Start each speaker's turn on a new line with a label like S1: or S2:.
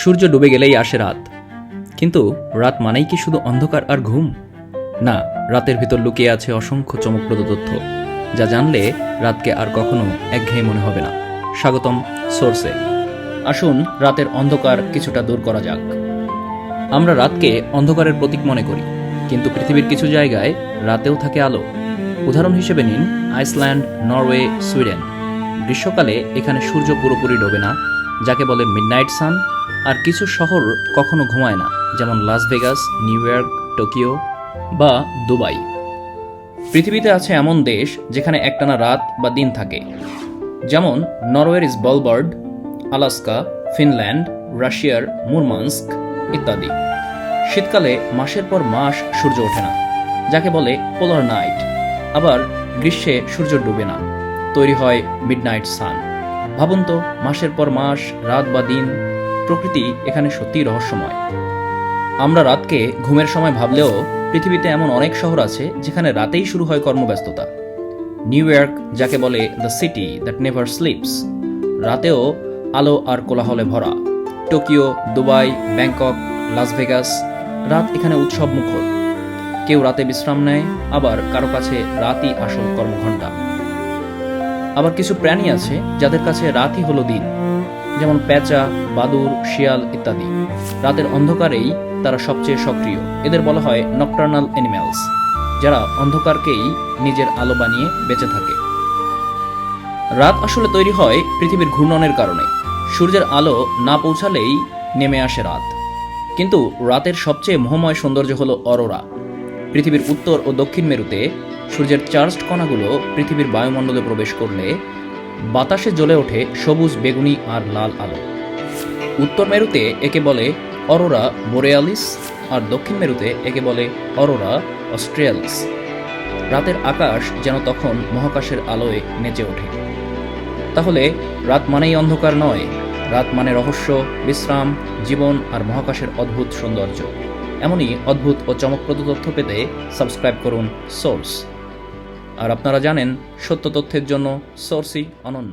S1: সূর্য ডুবে গেলেই আসে রাত। কিন্তু রাত মানেই কি শুধু অন্ধকার আর ঘুম? না, রাতের ভিতর লুকিয়ে আছে অসংখ্য চমকপ্রদ তথ্য, যা জানলে রাতকে আর কখনো একঘেয়ে মনে হবে না। স্বাগতম সোর্সে। আসুন রাতের অন্ধকার কিছুটা দূর করা যাক। আমরা রাতকে অন্ধকারের প্রতীক মনে করি, কিন্তু পৃথিবীর কিছু জায়গায় রাতেও থাকে আলো। উদাহরণ হিসেবে নিন, আইসল্যান্ড, নরওয়ে, সুইডেন। গ্রীষ্মকালে এখানে সূর্য পুরোপুরি ডোবে না, যাকে বলে মিডনাইট সান। আর কিছু শহর কখনো ঘুমায় না, যেমন Las Vegas New York Tokyo বা দুবাই পৃথিবীতে আছে এমন দেশ যেখানে একটানা রাত বা দিন থাকে। যেমন নরওয়ের ইজ বলবার্ড আলাস্কা ফিনল্যান্ড রাশিয়ার মুরমান্স্ক ইত্যাদি। শীতকালে মাসের পর মাস সূর্য ওঠে না, যাকে বলে পোলার নাইট আবার গ্রীষ্মে সূর্য ডুবে না, তৈরি হয় মিডনাইট সান ভাবুন তো, মাসের পর মাস, রাত বা দিন প্রকৃতি এখানে সত্যিই রহস্যময়। আমরা রাতকে ঘুমের সময় ভাবলেও পৃথিবীতে এমন অনেক শহর আছে যেখানে রাতেই শুরু হয় কর্মব্যস্ততা। নিউ ইয়র্ক, যাকে বলে the city that never sleeps রাতেও আলো আর কোলাহলে ভরা। Tokyo, Dubai, Bangkok, Las Vegas, রাত এখানে উৎসব মুখর কেউ রাতে বিশ্রাম নেয়, আবার কারও কাছে রাতই আসল কর্মঘণ্টা। আবার কিছু প্রাণী আছে যাদের কাছে রাতই হলো দিন। যেমন পেঁচা বাদুর, শিয়াল ইত্যাদি। রাতের অন্ধকারেই তারা সবচেয়ে সক্রিয়। এদের বলা হয় নকটার্নাল অ্যানিম্যালস যারা অন্ধকারকেই নিজের আলো বানিয়ে বেঁচে থাকে। রাত আসলে তৈরি হয় পৃথিবীর ঘূর্ণনের কারণে। সূর্যের আলো না পৌঁছালেই নেমে আসে রাত। কিন্তু রাতের সবচেয়ে মোহময় সৌন্দর্য হলো অরোরা। পৃথিবীর উত্তর ও দক্ষিণ মেরুতে সূর্যের চার্জড কণাগুলো পৃথিবীর বায়ুমণ্ডলে প্রবেশ করলে বাতাসে জ্বলে ওঠে সবুজ বেগুনি আর লাল আলো। উত্তর মেরুতে একে বলে অরোরা বোরেয়ালিস আর দক্ষিণ মেরুতে একে বলে অরোরা অস্ট্রিয়ালিস। রাতের আকাশ যেন তখন মহাকাশের আলোয় নেচে ওঠে। তাহলে রাত মানেই অন্ধকার নয়, রাত মানে রহস্য, বিশ্রাম, জীবন আর মহাকাশের অদ্ভুত সৌন্দর্য। এমনই অদ্ভুত ও চমকপ্রদ তথ্য পেতে সাবস্ক্রাইব করুন সোর্স। আর আপনারা জানেন সত্য তথ্যের জন্য সোর্সই অনন্য।